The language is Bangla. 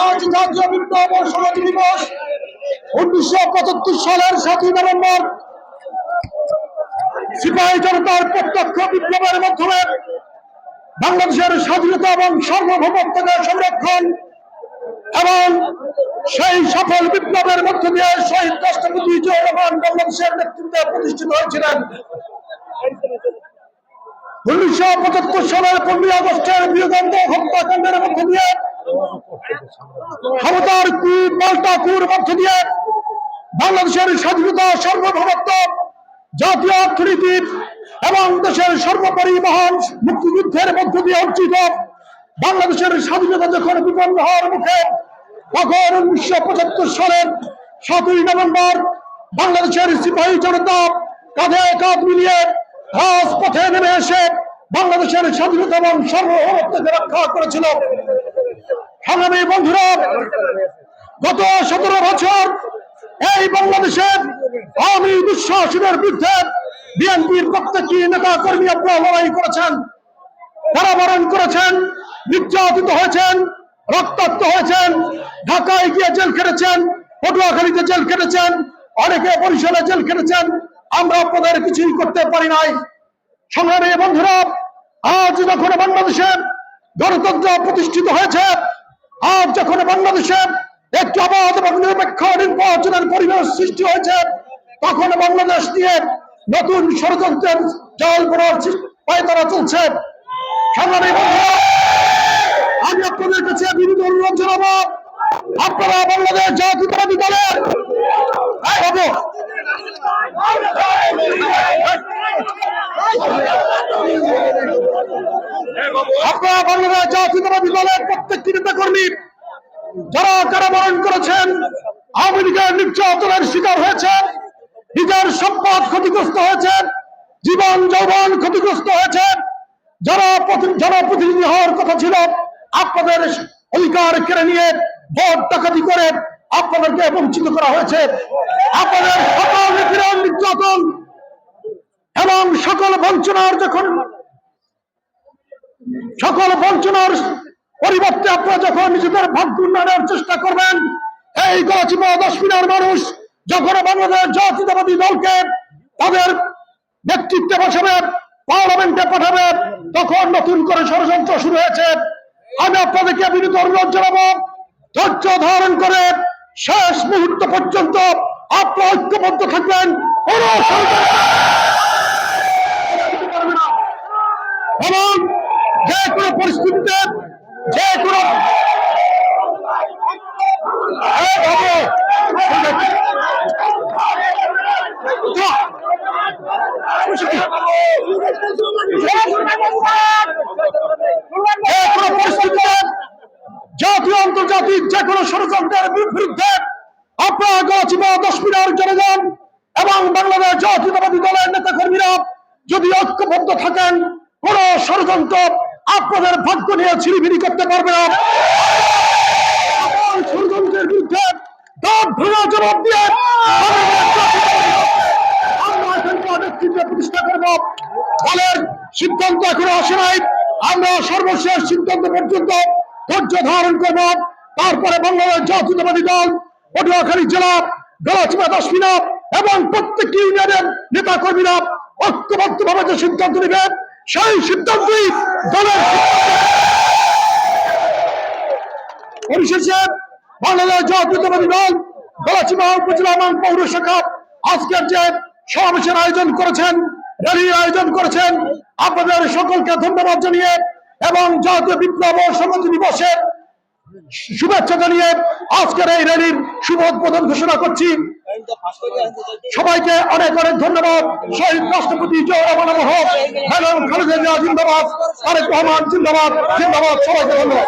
আজ জাতীয় বিপ্লব দিবস উনিশশো পঁচাত্তর সালের সাতই নভেম্বর সিপাহী জনতার প্রত্যক্ষ বিপ্লবের মাধ্যমে বাংলাদেশের স্বাধীনতা এবং সার্বভৌমত্বকে সংরক্ষণ এবং সেই সফল বিপ্লবের মধ্য দিয়ে শহীদ রাষ্ট্রপতি জিয়াউর রহমান বাংলাদেশের নেতৃত্বে প্রতিষ্ঠিত হয়েছিলেন। উনিশশো পঁচাত্তর সালের পনেরোই আগস্টের বীরগন্ধ হত্যাকাণ্ডের মধ্য দিয়ে ক্ষমতার কু পাল্টা কুর মধ্য দিয়ে বাংলাদেশের স্বাধীনতা সার্বভৌমত্ব, জাতীয় অর্থনীতি এবং দেশের সর্বোপরি মহান মুক্তিযুদ্ধের মধ্য দিয়ে অর্জিত বাংলাদেশের স্বাধীনতা যখন বিপন্ন হওয়ার মুখে, তখন উনিশশো পঁচাত্তর সালের সাতই নভেম্বর বাংলাদেশের সিপাহী জনতা কাঁধে কাঁধ মিলিয়ে রাজপথে নেমে এসে বাংলাদেশের স্বাধীনতা এবং সার্বভৌমত্বকে রক্ষা করেছিল। বন্ধুরা, গত সতেরো বছর এই বাংলাদেশের আওয়ামী দুঃশাসনের বিরুদ্ধে বিএনপির প্রত্যেকটি নেতা কর্মী আপনারা লড়াই করেছেন তারা বরণ করেছেন, নির্যাতিত হয়েছেন, রক্তাক্ত হয়েছেন, ঢাকায় গিয়ে জেল খেটেছেন, পটুয়াখালীতে জেল খেটেছেন, অনেকে বরিশালে জেল খেটেছেন আমরা আপনাদের কিছুই করতে পারি নাই। সংগ্রামী বন্ধুরা, আজ যখন বাংলাদেশে গণতন্ত্র প্রতিষ্ঠিত হয়েছে, আজ যখন বাংলাদেশে একটি অবাধ এবং নিরপেক্ষ নির্বাচনের পরিবেশ সৃষ্টি হয়েছে, তখন বাংলাদেশ নিয়ে নতুন ষড়যন্ত্রের জল পড়ার পায়তারা চলছে। সংগ্রামী বন্ধুরা, আমি আপনাদের কাছে বিনীত অনুরোধ জানাব, আপনারা বাংলাদেশ জাতীয়তাবাদী দলের এই বাবু, আপনারা জাতীয়তাবাদী দলের প্রত্যেকটি নেতা কর্মী যারা কারাবরণ করেছেন, আওয়ামী নির্যাতনের শিকার হয়েছেন, নিজের সম্পদ ক্ষতিগ্রস্ত হয়েছেন, জীবন যৌবন ক্ষতিগ্রস্ত হয়েছে যারা প্রতি- জনপ্রতিনিধি হওয়ার কথা ছিল, আপনাদের অধিকার কেড়ে নিয়ে ভোট ডাকাতি করে আপনাদেরকে বঞ্চিত করা হয়েছে। আপনাদের সকল নির্যাতন এবং সকল বঞ্চনার যখন সকল বঞ্চনার পরিবর্তে আপনারা যখন নিজেদের ভাগ্য উন্নয়নের চেষ্টা করবেন, এই গলাচিপা দশ মিনার মানুষ যখন বাংলাদেশ জাতীয়তাবাদী দলকে তাদের নেতৃত্বে বসাবে, পার্লামেন্টে পাঠাবে, তখন নতুন করে ষড়যন্ত্র শুরু হয়েছে। আমি আপনাদেরকে বিনীত অনুরোধ জানাব, ধৈর্য ধারণ করে শেষ মুহূর্ত পর্যন্ত আপনারা ঐক্যবদ্ধ থাকবেন। কোন করবে না। এবং যে কোনো পরিস্থিতিতে যে কোনো এই বাবু, ঠিক আছে। যা। যে কোনো পরিস্থিতিতে জাতীয় আন্তর্জাতিক যে কোনো ষড়যন্ত্রের বিরুদ্ধে আপনারা গলাচিপা দশ মিনার জনগণ এবং যদি ঐক্যবদ্ধ থাকেন কোন ষড়যন্ত্র আপনাদের ভাগ্য নিয়ে ছিড়িবিড়ি করতে পারবে না। ষড়যন্ত্রের বিরুদ্ধে জবাব দিয়ে তারপরে বাংলাদেশ জাতীয়তাবাদী দল, পটুয়াখালী জেলা এবং প্রত্যেকটি ইউনিয়নের নেতা কর্মীরা ঐক্যবদ্ধ ভাবে যে সিদ্ধান্ত নেবে, সেই সিদ্ধান্তই পরিশেষে বাংলাদেশ জাতীয়তাবাদী দল উপজেলা আজকের যে সমাবেশের আয়োজন করেছেন, র্যালির আয়োজন করেছেন, আপনাদের সকলকে ধন্যবাদ জানিয়ে এবং জাতীয় বিপ্লব ও দিবসের শুভেচ্ছা জানিয়ে আজকের এই র্যালির শুভ উদ্বোধন ঘোষণা করছি। সবাইকে অনেক অনেক ধন্যবাদ। শহীদ রাষ্ট্রপতি জিয়াউর হোক খালেদা জিন্দাবাদ, তারেক রহমান জিন্দাবাদ জিন্দাবাদ, সবাইকে ধন্যবাদ।